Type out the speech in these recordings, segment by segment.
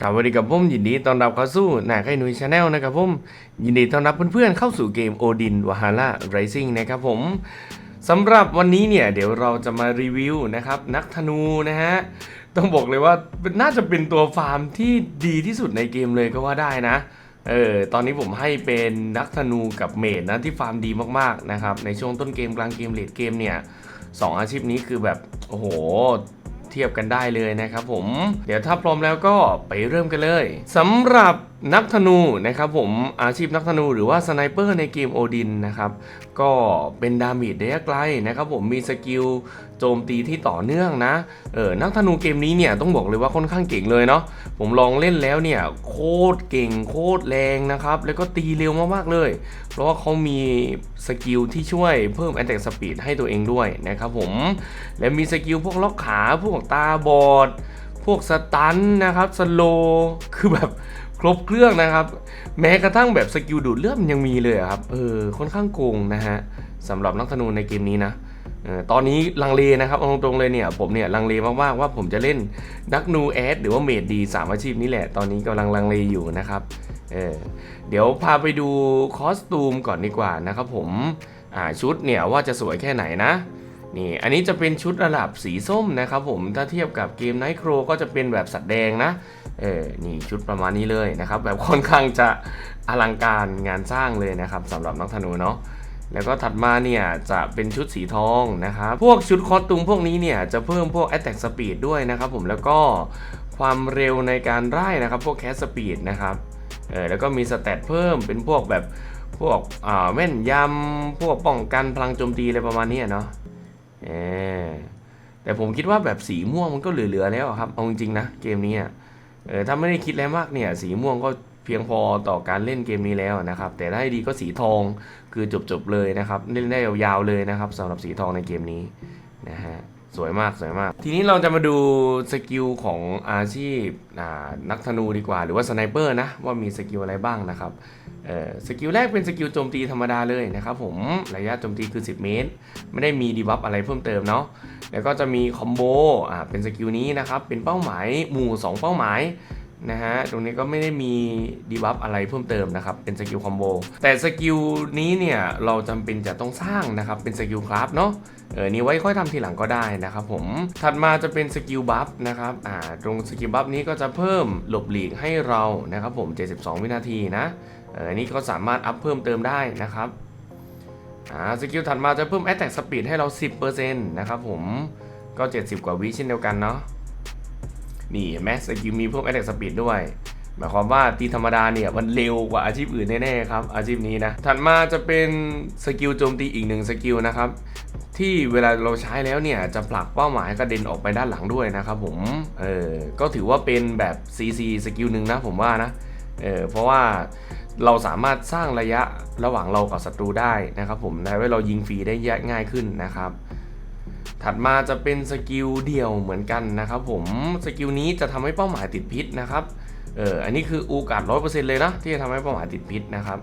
ครับสวัสดีกับผมยินดีต้อนรับเข้าสู่หน้าไข่หนุยชาแนลนะครับผมยินดีต้อนรับเพื่อนๆเข้าสู่เกมโอดินวาฮาร่าไรซิ่งนะครับผมสำหรับวันนี้เนี่ยเดี๋ยวเราจะมารีวิวนะครับนักธนูนะฮะต้องบอกเลยว่าน่าจะเป็นตัวฟาร์มที่ดีที่สุดในเกมเลยก็ว่าได้นะเออตอนนี้ผมให้เป็นนักธนูกับเมดนะที่ฟาร์มดีมากๆนะครับในช่วงต้นเกมกลางเกมเลดเกมเนี่ยสองอาชีพนี้คือแบบโอ้โห เทียบกันได้เลยนะครับผม เดี๋ยวถ้าพร้อมแล้วก็ไปเริ่มกันเลยสำหรับนักธนูนะครับผมอาชีพนักธนูหรือว่าสไนเปอร์ในเกมโอดินนะครับ ก็เป็นดาเมจระยะไกลนะครับผมมีสกิลโจมตีที่ต่อเนื่องนะเออนักธนูเกมนี้เนี่ยต้องบอกเลยว่าค่อนข้างเก่งเลยเนาะผมลองเล่นแล้วเนี่ยโคตรเก่งโคตรแรงนะครับ แล้วก็ตีเร็วมากๆเลย เพราะว่าเขามีสกิลที่ช่วยเพิ่ม Attack Speed ให้ตัวเองด้วยนะครับผมและมีสกิลพวกล็อกขาพวกตาบอดพวกสตันนะครับสโลคือแบบ ครบเครื่องนะครับ แม้กระทั่งแบบสกิลดูดเลือดมันยังมีเลยครับเออค่อนข้างโกงนะฮะสำหรับนักธนูในเกมนี้นะเออตอนนี้ลังเลนะครับเอาตรงๆเลยเนี่ยผมเนี่ยลังเลมากๆว่าผมจะเล่นนักนูแอดหรือว่าเมดดีสามอาชีพนี้แหละตอนนี้กำลังลังเลอยู่นะครับเออเดี๋ยวพาไปดูคอสตูมก่อนดีกว่านะครับผมอ่าชุดเนี่ยว่าจะสวยแค่ไหนนะ นี่อันนี้จะเป็นชุดระดับสีส้มนะครับผมถ้าเทียบกับเกมไนท์โครก็จะเป็นแบบสัตว์แดงนะเออนี่ชุดประมาณนี้เลยนะครับ แบบค่อนข้างจะอลังการงานสร้างเลยนะครับสำหรับนักธนูเนาะแล้วก็ถัดมาเนี่ยจะเป็นชุดสีทองนะครับ พวกชุดคอสตูมพวกนี้เนี่ยจะเพิ่มพวก Attack Speed ด้วยนะครับผมแล้วก็ความเร็วในการไล่นะครับ พวก Cast Speed นะครับเออแล้วก็มีสเตตเพิ่มเป็นพวกแบบพวกอ่าแม่นยำพวกป้องกันพลังโจมตีอะไรประมาณนี้เนาะ แต่ผมคิดว่าแบบสีม่วงมันก็เหลือๆแล้วครับ เอาจริงๆนะเกมนี้เออถ้าไม่ได้คิดแล้วมากเนี่ย สีม่วงก็เพียงพอต่อการเล่นเกมนี้แล้วนะครับ แต่ถ้าดีก็สีทองคือจบๆเลยนะครับ เล่นได้ยาวๆเลยนะครับสำหรับสีทองในเกมนี้นะฮะ สวยมากสวยมาก ทีนี้เราจะมาดูสกิลของอาชีพนักธนูดีกว่า หรือว่าสไนเปอร์นะ ว่ามีสกิลอะไรบ้างนะครับสกิลแรกเป็นสกิลโจมตีธรรมดาเลยนะครับผมระยะโจมตีคือ 10 เมตร ไม่ได้มีดีบัฟอะไรเพิ่มเติมเนาะแล้วก็จะมีคอมโบเป็นสกิลนี้นะครับ เป็นเป้าหมายหมู่ 2 เป้าหมาย นะฮะ ตรงนี้ก็ไม่ได้มีดีบัฟอะไรเพิ่มเติมนะครับ เป็นสกิลคอมโบ แต่สกิลนี้เนี่ย เราจำเป็นจะต้องสร้างนะครับ เป็นสกิลคราฟเนาะ เออ นี่ไว้ค่อยทำทีหลังก็ได้นะครับผม ถัดมาจะเป็นสกิลบัฟนะครับ อ่า ตรงสกิลบัฟนี้ก็จะเพิ่มหลบหลีกให้เรานะครับผม 72 วินาทีนะ เออ นี้ก็สามารถอัพเพิ่มเติมได้นะครับ อ่า สกิลถัดมาจะเพิ่ม Attack Speed ให้เรา 10%นะครับผม ก็ 70 กว่าวิเช่นเดียวกันเนาะ นี่เห็นไหมสกิลมีเพิ่ม Attack Speed ด้วย หมายความว่าตีธรรมดาเนี่ยมันเร็วกว่าอาชีพอื่นแน่ๆครับอาชีพนี้นะ ถัดมาจะเป็นสกิลโจมตีอีกหนึ่งสกิลนะครับที่เวลาเราใช้แล้วเนี่ยจะผลักเป้าหมายกระเด็นออกไปด้านหลังด้วยนะครับผม เออ ก็ถือว่าเป็นแบบ CC สกิลหนึ่งนะผมว่านะ เออ เพราะว่าเราสามารถสร้างระยะระหว่างเรากับศัตรูได้นะครับผมทำให้เรายิงฟรีได้ง่ายขึ้นนะครับ ถัดมาจะเป็นสกิลเดี่ยวเหมือนกันนะครับผมสกิลนี้จะทำให้เป้าหมายติดพิษนะครับเอออันนี้คือโอกาสร้อยเปอร์เซ็นต์เลยนะที่จะทำให้เป้าหมายติดพิษนะครับ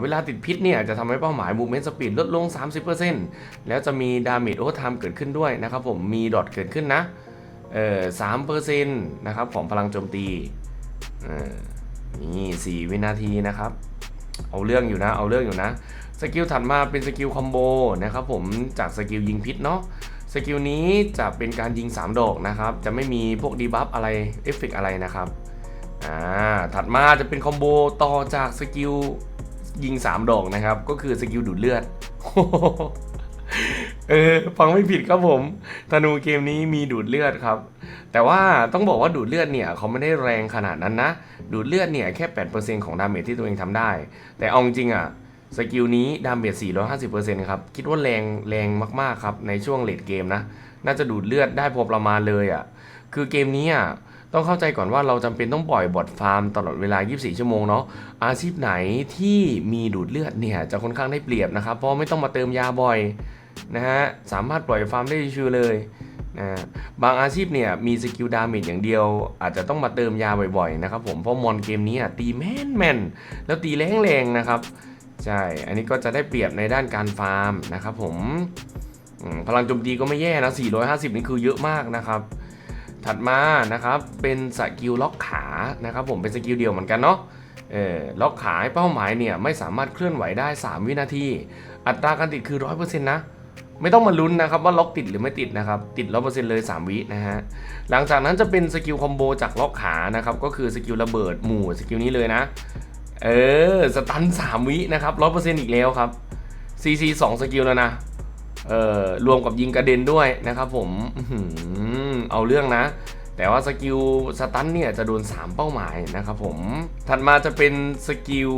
เวลาติดพิษเนี่ยจะทำให้เป้าหมาย movement speed ลดลง 30%แล้วจะมี damage overtime เกิดขึ้นด้วยนะครับผมมีดอทเกิดขึ้นนะเออสามเปอร์เซ็นต์นะครับของพลังโจมตีเออนี่4วินาทีนะครับ เอาเรื่องอยู่นะ เอาเรื่องอยู่นะ สกิลถัดมาเป็นสกิลคอมโบนะครับผมจากสกิลยิงพิษเนาะ สกิลนี้จะเป็นการยิง 3 ดอกนะครับ จะไม่มีพวกดีบัฟอะไร เอฟเฟกอะไรนะครับ อ่า ถัดมาจะเป็นคอมโบต่อจากสกิลยิง 3 ดอกนะครับ ก็คือสกิลดูดเลือด เออฟังไม่ผิดครับผมธนูเกมนี้มีดูดเลือดครับ แต่ว่าต้องบอกว่าดูดเลือดเนี่ยเขาไม่ได้แรงขนาดนั้นนะ ดูดเลือดเนี่ยแค่ 8%ของดาเมจที่ตัวเองทำได้ แต่เอาจริงอะสกิลนี้ดาเมจ450%ครับ คิดว่าแรงแรงมากๆครับ ในช่วงเลดเกมนะ น่าจะดูดเลือดได้พอประมาณเลยอะ คือเกมนี้อะต้องเข้าใจก่อนว่าเราจำเป็นต้องปล่อยบอทฟาร์มตลอดเวลา 24 ชั่วโมงเนาะ อาชีพไหนที่มีดูดเลือดเนี่ยจะค่อนข้างได้เปรียบนะครับ เพราะไม่ต้องมาเติมยาบ่อย นะฮะสามารถปล่อยฟาร์มได้ชิวเลยนะบางอาชีพเนี่ยมีสกิลดาเมจอย่างเดียว อาจจะต้องมาเติมยาบ่อยๆนะครับผมเพราะมอนเกมนี้อะตีแม่นแม่นแล้วตีแรงๆนะครับใช่อันนี้ก็จะได้เปรียบในด้านการฟาร์มนะครับผมอืมพลังโจมตีก็ไม่แย่นะ 450 นี่คือเยอะมากนะครับ ถัดมานะครับเป็นสกิลล็อกขานะครับผมเป็นสกิลเดียวเหมือนกันเนาะเออล็อกขาให้เป้าหมายเนี่ยไม่สามารถเคลื่อนไหวได้ 3 วินาที อัตราการติดคือ 100%นะ ไม่ต้องมาลุ้นนะครับว่าล็อกติดหรือไม่ติดนะครับ ติด100%เซ็นต์เลย 3 วินะฮะ หลังจากนั้นจะเป็นสกิลคอมโบจากล็อกขานะครับ ก็คือสกิลระเบิดหมู่สกิลนี้เลยนะ เออ สตัน 3 วินะครับร้อเปอร์เซ็นต์อีกแล้วครับ CC 2สกิลแล้วนะ เออรวมกับยิงกระเด็นด้วยนะครับผม เอาเรื่องนะ แต่ว่าสกิลสตันเนี่ยจะโดน 3 เป้าหมายนะครับผม ถัดมาจะเป็นสกิล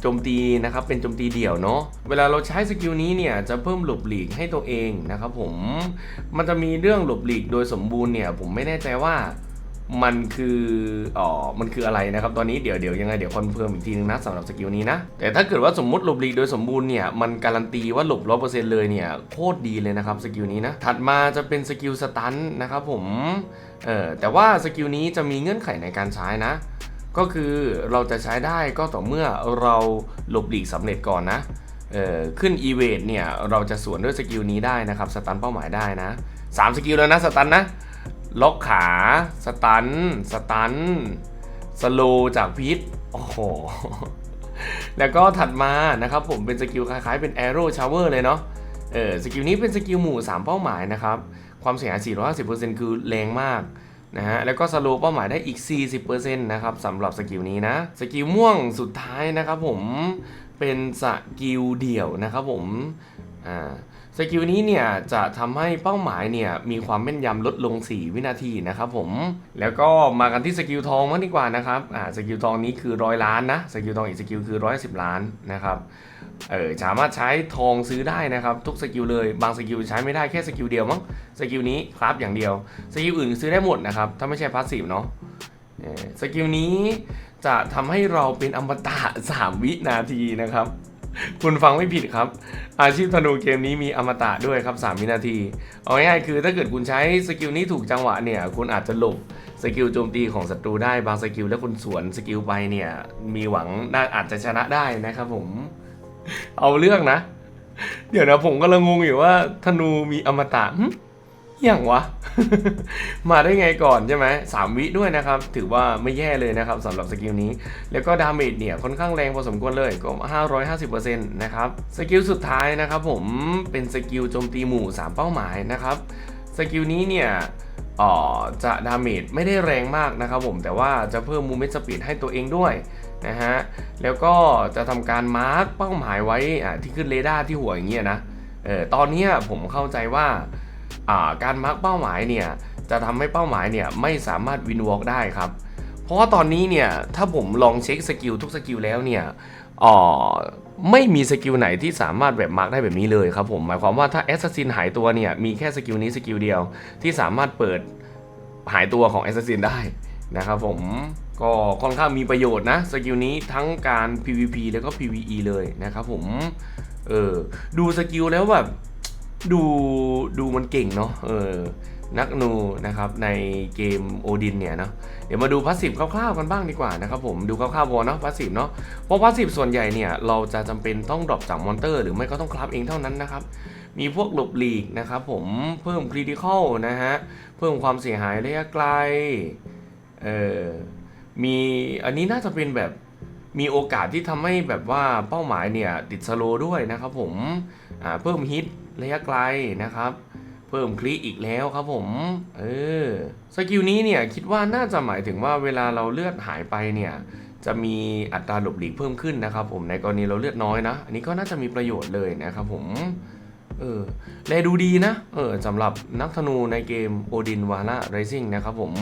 โจมตีนะครับเป็นโจมตีเดี่ยวเนาะ เวลาเราใช้สกิลนี้เนี่ยจะเพิ่มหลบหลีกให้ตัวเองนะครับผม มันจะมีเรื่องหลบหลีกโดยสมบูรณ์เนี่ยผมไม่แน่ใจว่า มันคืออ๋อมันคืออะไรนะครับตอนนี้เดี๋ยวเดี๋ยวยังไงเดี๋ยวคอนเฟิร์มอีกทีนึงนะสำหรับสกิลนี้นะ แต่ถ้าเกิดว่าสมมติหลบหลีกโดยสมบูรณ์เนี่ยมันการันตีว่าหลบร้อยเปอร์เซ็นต์เลยเนี่ยโคตรดีเลยนะครับสกิลนี้นะถัดมาจะเป็นสกิลสตันนะครับผมเออแต่ว่าสกิลนี้จะมีเงื่อนไขในการใช้นะก็คือเราจะใช้ได้ก็ต่อเมื่อเราหลบหลีกสำเร็จก่อนนะเออขึ้นอีเวนต์เนี่ย เราจะสวนด้วยสกิลนี้ได้นะครับ สตันเป้าหมายได้นะสามสกิลแล้วนะ สตันนะ ล็อกขาสตัน สตัน สโลจากพิษ โอ้โห แล้วก็ถัดมานะครับผมเป็นสกิลคล้ายๆ เป็น Arrow Shower เลยเนาะ เออสกิลนี้เป็นสกิลหมู่ 3 เป้าหมายนะครับ ความเสียหาย 450%คือแรงมากนะฮะ แล้วก็สโลเป้าหมายได้อีก 40%นะครับสำหรับสกิลนี้นะ สกิลม่วงสุดท้ายนะครับผม เป็นสกิลเดี่ยวนะครับผม อ่า สกิลนี้เนี่ยจะทำให้เป้าหมายเนี่ยมีความแม่นยำลดลง 4 วินาทีนะครับผม แล้วก็มากันที่สกิลทองมากดีกว่านะครับ อ่า สกิลทองนี้คือร้อยล้านนะ สกิลทองอีกสกิลคือร้อยสิบล้านนะครับ เออสามารถใช้ทองซื้อได้นะครับ ทุกสกิลเลย บางสกิลใช้ไม่ได้แค่สกิลเดียวมั้ง สกิลนี้ครับอย่างเดียว สกิลอื่นซื้อได้หมดนะครับ ถ้าไม่ใช่พาสซีฟเนาะสกิลนี้จะทำให้เราเป็นอมตะ3วินาทีนะครับ คุณฟังไม่ผิดครับ อาชีพธนูเกมนี้มีอมตะด้วยครับ 3 วินาที เอาง่ายๆคือถ้าเกิดคุณใช้สกิลนี้ถูกจังหวะเนี่ย คุณอาจจะหลบสกิลโจมตีของศัตรูได้บางสกิลแล้วคุณสวนสกิลไปเนี่ย มีหวังน่าอาจจะชนะได้นะครับผม เอาเรื่องนะ เดี๋ยวนะผมก็ลังงงอยู่ว่าธนูมีอมตะ อย่างวะ มาได้ไงก่อนใช่ไหมสามวิด้วยนะครับ ถือว่าไม่แย่เลยนะครับสำหรับสกิลนี้ แล้วก็ดาเมจเนี่ยค่อนข้างแรงพอสมควรเลยก็ 550%นะครับ สกิลสุดท้ายนะครับผมเป็นสกิลโจมตีหมู่ 3 เป้าหมายนะครับ สกิลนี้เนี่ยจะดาเมจไม่ได้แรงมากนะครับผมแต่ว่าจะเพิ่มมูเมนต์สปีดให้ตัวเองด้วยนะฮะแล้วก็จะทำการมาร์กเป้าหมายไว้ที่ขึ้นเรดาร์ที่หัวอย่างเงี้ยนะเออตอนนี้ผมเข้าใจว่า การมาร์กเป้าหมายเนี่ยจะทำให้เป้าหมายเนี่ยไม่สามารถวินวอล์กได้ครับ เพราะว่าตอนนี้เนี่ยถ้าผมลองเช็คสกิลทุกสกิลแล้วเนี่ยอ๋อไม่มีสกิลไหนที่สามารถแบบมาร์กได้แบบนี้เลยครับผมหมายความว่าถ้าแอสซัสซินหายตัวเนี่ยมีแค่สกิลนี้สกิลเดียว ที่สามารถเปิดหายตัวของแอสซัสซินได้นะครับผมก็ค่อนข้างมีประโยชน์นะสกิลนี้ทั้งการ PVP แล้วก็ PVE เลยนะครับผมเออดูสกิลแล้วแบบ ดูดูมันเก่งเนาะเออนักนูนะครับในเกมโอดินเนี่ยเนาะเดี๋ยวมาดูพาสซีฟคร่าวๆกันบ้างดีกว่านะครับผมดูคร่าวๆพอเนาะพาสซีฟเนาะเพราะพาสซีฟส่วนใหญ่เนี่ยเราจะจำเป็นต้องดรอปจากมอนเตอร์หรือไม่ก็ต้องคราฟเองเท่านั้นนะครับมีพวกหลบหลีกนะครับผมเพิ่มคริติคอลนะฮะเพิ่มความเสียหายระยะไกลเออมีอันนี้น่าจะเป็นแบบมีโอกาสที่ทำให้แบบว่าเป้าหมายเนี่ยติดสโลด้วยนะครับผมอ่าเพิ่มฮิต ระยะไกลนะครับ เพิ่มคลิกอีกแล้วครับผม เออสกิลนี้เนี่ยคิดว่าน่าจะหมายถึงว่าเวลาเราเลือดหายไปเนี่ยจะมีอัตราหลบหลีกเพิ่มขึ้นนะครับ ผมในกรณีเราเลือดน้อยนะ อันนี้ก็น่าจะมีประโยชน์เลยนะครับผมเออแลดูดีนะ เออสำหรับนักธนูในเกมโอดินวาร่าไรซิ่งนะครับผม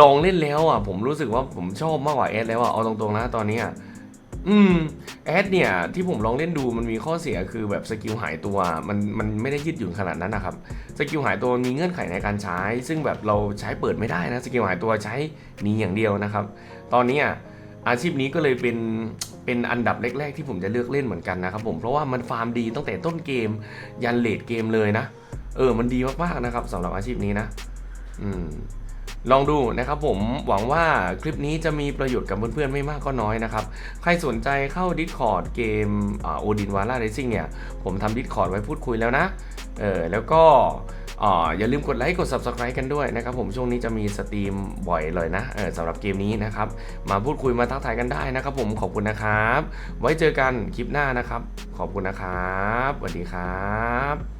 ลองเล่นแล้วอะ ผมรู้สึกว่าผมชอบมากกว่าแอดแล้วอะ เอาตรงๆนะตอนนี้อะ อืมแอดเนี่ยที่ผมลองเล่นดูมันมีข้อเสียคือแบบสกิลหายตัวมันมันไม่ได้ยืดหยุ่นขนาดนั้นนะครับสกิลหายตัวมีเงื่อนไขในการใช้ ซึ่งแบบเราใช้เปิดไม่ได้นะสกิลหายตัวใช้หนี้อย่างเดียวนะครับ ตอนนี้อะอาชีพนี้ก็เลยเป็นเป็นอันดับแรก ๆ ที่ผมจะเลือกเล่นเหมือนกันนะครับผมเพราะว่ามันฟาร์มดีตั้งแต่ต้นเกมยันเลดเกมเลยนะ เออมันดีมากๆนะครับสำหรับอาชีพนี้นะ อืม ลองดูนะครับผมหวังว่าคลิปนี้จะมีประโยชน์กับเพื่อนๆไม่มากก็น้อยนะครับ ใครสนใจเข้า Discord เกมโอดินวาร่าเรซิ่งเนี่ย ผมทำ Discord ไว้พูดคุยแล้วนะ เออแล้วก็ออย่าลืมกดไลค์กด subscribe กันด้วยนะครับผมช่วงนี้จะมีสตรีมบ่อยเลยนะเออสำหรับเกมนี้นะครับ มาพูดคุยมาทักทายกันได้นะครับผมขอบคุณนะครับ ไว้เจอกันคลิปหน้านะครับ ขอบคุณนะครับสวัสดีครับ